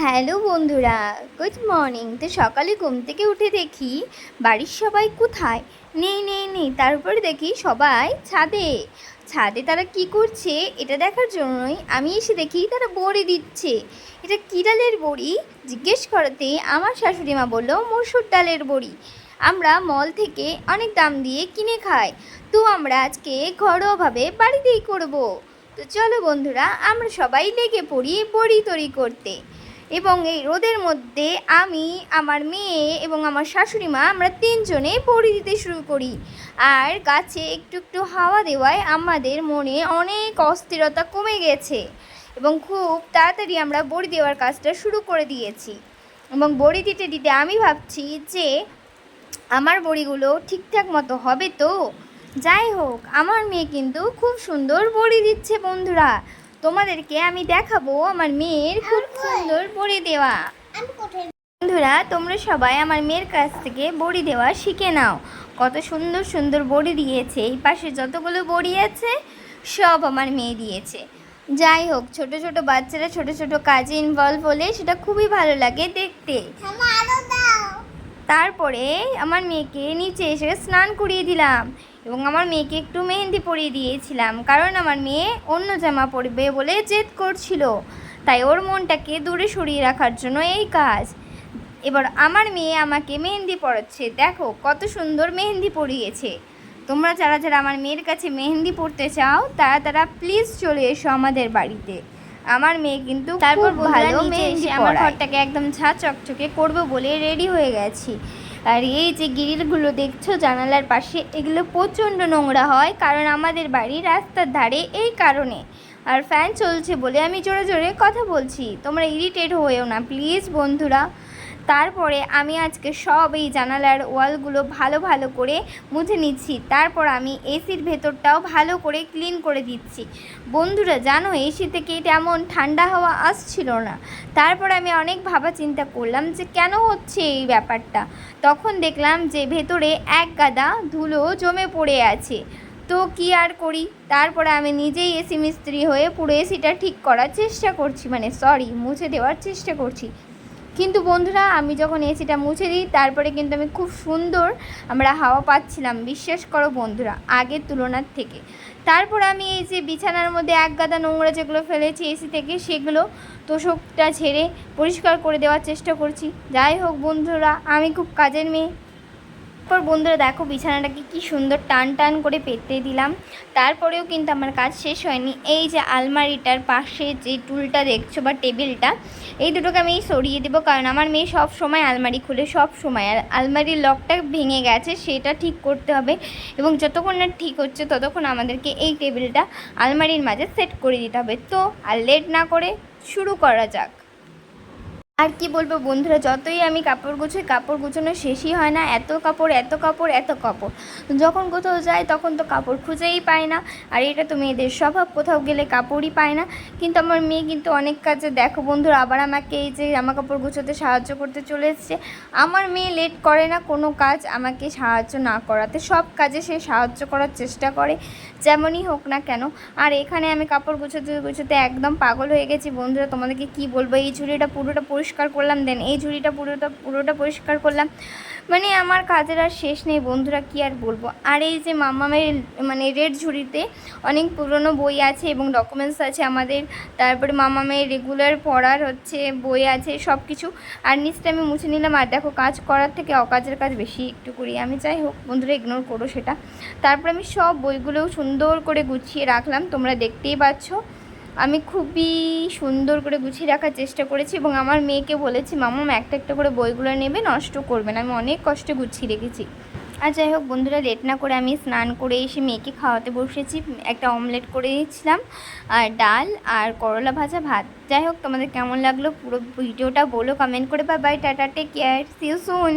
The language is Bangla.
হ্যালো বন্ধুরা, গুড মর্নিং। তো সকালে ঘুম থেকে উঠে দেখি বাড়ির সবাই কোথায়? নেই নেই নেই, তারপরে দেখি সবাই ছাদে। ছাদে তারা কি করছে এটা দেখার জন্যই আমি এসে দেখি তারা বড়ি দিচ্ছে। এটা কী ডালের বড়ি? জিজ্ঞেস করাতে আমার শাশুড়ি মা বলল, মসুর ডালের বড়ি। আমরা মল থেকে অনেক দাম দিয়ে কিনে খাই। তো আমরা আজকে ঘরোয়াভাবে বাড়িতেই করব। তো চলো বন্ধুরা, আমরা সবাই লেগে পড়ি বড়ি তৈরি করতে। এবং এই রোদের মধ্যে আমি, আমার মেয়ে এবং আমার শাশুড়ি মা আমরা তিনজনে বড়ি দিতে শুরু করি। আর গাছে একটু একটু হাওয়া দেওয়ায় আমাদের মনে অনেক অস্থিরতা কমে গেছে এবং খুব তাড়াতাড়ি আমরা বড়ি দেওয়ার কাজটা শুরু করে দিয়েছি। এবং বড়ি দিতে দিতে আমি ভাবছি যে, আমার বড়িগুলো ঠিকঠাক মতো হবে তো? যাই হোক, আমার মেয়ে কিন্তু খুব সুন্দর বড়ি দিচ্ছে বন্ধুরা। তোমাদেরকে আমি দেখাবো আমার মেয়ের খুব সুন্দর বড়ি দেওয়া। বন্ধুরা তোমরা সবাই আমার মেয়ের কাছ থেকে বড়ি দেওয়া শিখে নাও। কত সুন্দর সুন্দর বড়ি দিয়েছে। এই পাশে যতগুলো বড়ি আছে সব আমার মেয়ে দিয়েছে। যাই হোক ছোট ছোট বাচ্চারা ছোট ছোট কাজে ইনভলভ হলে সেটা খুবই ভালো লাগে দেখতে। তারপরে আমার মেয়েকে নিচে এসে স্নান করিয়ে দিলাম এবং আমার মেয়েকে একটু মেহেন্দি পরিয়ে দিয়েছিলাম। কারণ আমার মেয়ে অন্য জামা পরবে বলে জেদ করছিল। তাই ওর মনটাকে দূরে সরিয়ে রাখার জন্য এই কাজ। এবার আমার মেয়ে আমাকে মেহেন্দি পড়াচ্ছে দেখো কত সুন্দর মেহেন্দি পরিয়েছে। তোমরা যারা যারা আমার মেয়ের কাছে মেহেন্দি পড়তে চাও, তারা তারা প্লিজ চলে এসো আমাদের বাড়িতে। আমার মেয়ে কিন্তু তারপর ভালো মেয়ে এসে আমার ঘরটাকে একদম ঝাঁ চকচকে করব বলে রেডি হয়ে গেছি। আর এই যে গ্রিলগুলো দেখছ জানালার পাশে এগুলো প্রচণ্ড নোংরা হয় কারণ আমাদের বাড়ি রাস্তার ধারে এই কারণে। আর ফ্যান চলছে বলে আমি জোরে জোরে কথা বলছি। তোমরা ইরিটেট হয়েও না প্লিজ বন্ধুরা। তারপরে আমি আজকে সব এই জানালার ওয়ালগুলো ভালো ভালো করে মুছে নিচ্ছি। তারপর আমি এসির ভেতরটাও ভালো করে ক্লিন করে দিচ্ছি। বন্ধুরা, জানো এসি থেকে তেমন ঠান্ডা হাওয়া আসছিল না। তারপর আমি অনেক ভাবা চিন্তা করলাম যে কেন হচ্ছে এই ব্যাপারটা? তখন দেখলাম যে ভেতরে এক গাদা ধুলো জমে পড়ে আছে। তো কি আর করি? তারপরে আমি নিজেই এসি মিস্ত্রি হয়ে পুরো এসিটা ঠিক করার চেষ্টা করছি। মানে সরি মুছে দেওয়ার চেষ্টা করছি। কিন্তু বন্ধুরা, আমি যখন এসিটা মুছে দিই, তারপরে কিন্তু আমি খুব সুন্দর আমরা হাওয়া পাচ্ছিলাম। বিশ্বাস করো বন্ধুরা, আগের তুলনার থেকে। তারপর আমি এই যে বিছানার মধ্যে এক গাদা নোংরা যেগুলো ফেলেছি এসি থেকে, সেগুলো তোষকটা ছেড়ে পরিষ্কার করে দেওয়ার চেষ্টা করছি। যাই হোক বন্ধুরা, আমি খুব কাজের মেয়ে। তারপর বন্ধুরা দেখো বিছানাটাকে কি সুন্দর টান টান করে পেতে দিলাম। তারপরেও কিন্তু আমার কাজ শেষ হয়নি। এই যে আলমারিটার পাশে যে টুলটা দেখছ বা টেবিলটা, এই দুটোকে আমি সরিয়ে দেবো কারণ আমার মেয়ে সব সময় আলমারি খুলে, সব সময়। আর আলমারির লকটা ভেঙে গেছে, সেটা ঠিক করতে হবে এবং যতক্ষণ না ঠিক হচ্ছে ততক্ষণ আমাদেরকে এই টেবিলটা আলমারির মাঝে সেট করে দিতে হবে। তো আর লেট না করে শুরু করা যাক। আর কি বলব বন্ধুরা, যতই আমি কাপড় গুছোই, কাপড় গুছানো শেষই হয় না। এত কাপড় এত কাপড় এত কাপড়। যখন কোথাও যাই, তখন তো কাপড় খুঁজেই পায় না। আর এটা তো মেয়েদের স্বভাব, কোথাও গেলে কাপড়ই পায় না। কিন্তু আমার মেয়ে কিন্তু অনেক কাজে, দেখো বন্ধুরা, আবার আমাকে এই যে জামা কাপড় গুছোতে সাহায্য করতে চলে এসছে। আমার মেয়ে লেট করে না কোনো কাজ, আমাকে সাহায্য না করাতে। সব কাজে সে সাহায্য করার চেষ্টা করে, যেমনই হোক না কেন। আর এখানে আমি কাপড় গুছোতে গুছোতে একদম পাগল হয়ে গেছি বন্ধুরা। তোমাদেরকে কি বলব? এই ঝুড়িটা পুরোটা পরিষ্কার করলাম দেন এই ঝুড়িটা পুরোটা পুরোটা পরিষ্কার করলাম। মানে আমার কাজের আর শেষ নেই, বন্ধুরা, কি আর বলব? আর এই যে মামামের মানে রেড ঝুড়িতে অনেক পুরনো বই আছে এবং ডকুমেন্টস আছে আমাদের। তারপরে মামামের রেগুলার পড়ার হচ্ছে বই আছে সব কিছু আর নিচটা আমি মুছে নিলাম। আর দেখো, কাজ করার থেকে অকাজের কাজ বেশি একটু করি। আমি যাই হোক, বন্ধুরা ইগনোর করো সেটা। তারপর আমি সব বইগুলোও সুন্দর করে গুছিয়ে রাখলাম। তোমরা দেখতেই পাচ্ছ। আমি খুবই সুন্দর করে গুছিয়ে রাখার চেষ্টা করেছি এবং আমার মেয়েকে বলেছি মামাম একটা একটা করে বইগুলো নেবে, নষ্ট করবেন। আমি অনেক কষ্টে গুছিয়ে রেখেছি। আর যাই হোক, বন্ধুরা, লেট না করে আমি স্নান করে এসে মেয়েকে খাওয়াতে বসেছি। একটা অমলেট করে দিয়েছিলাম, আর ডাল আর করলা ভাজা ভাত। যাই হোক, তোমাদের কেমন লাগল পুরো ভিডিওটা বলো কমেন্ট করে bye bye, tata take care see you soon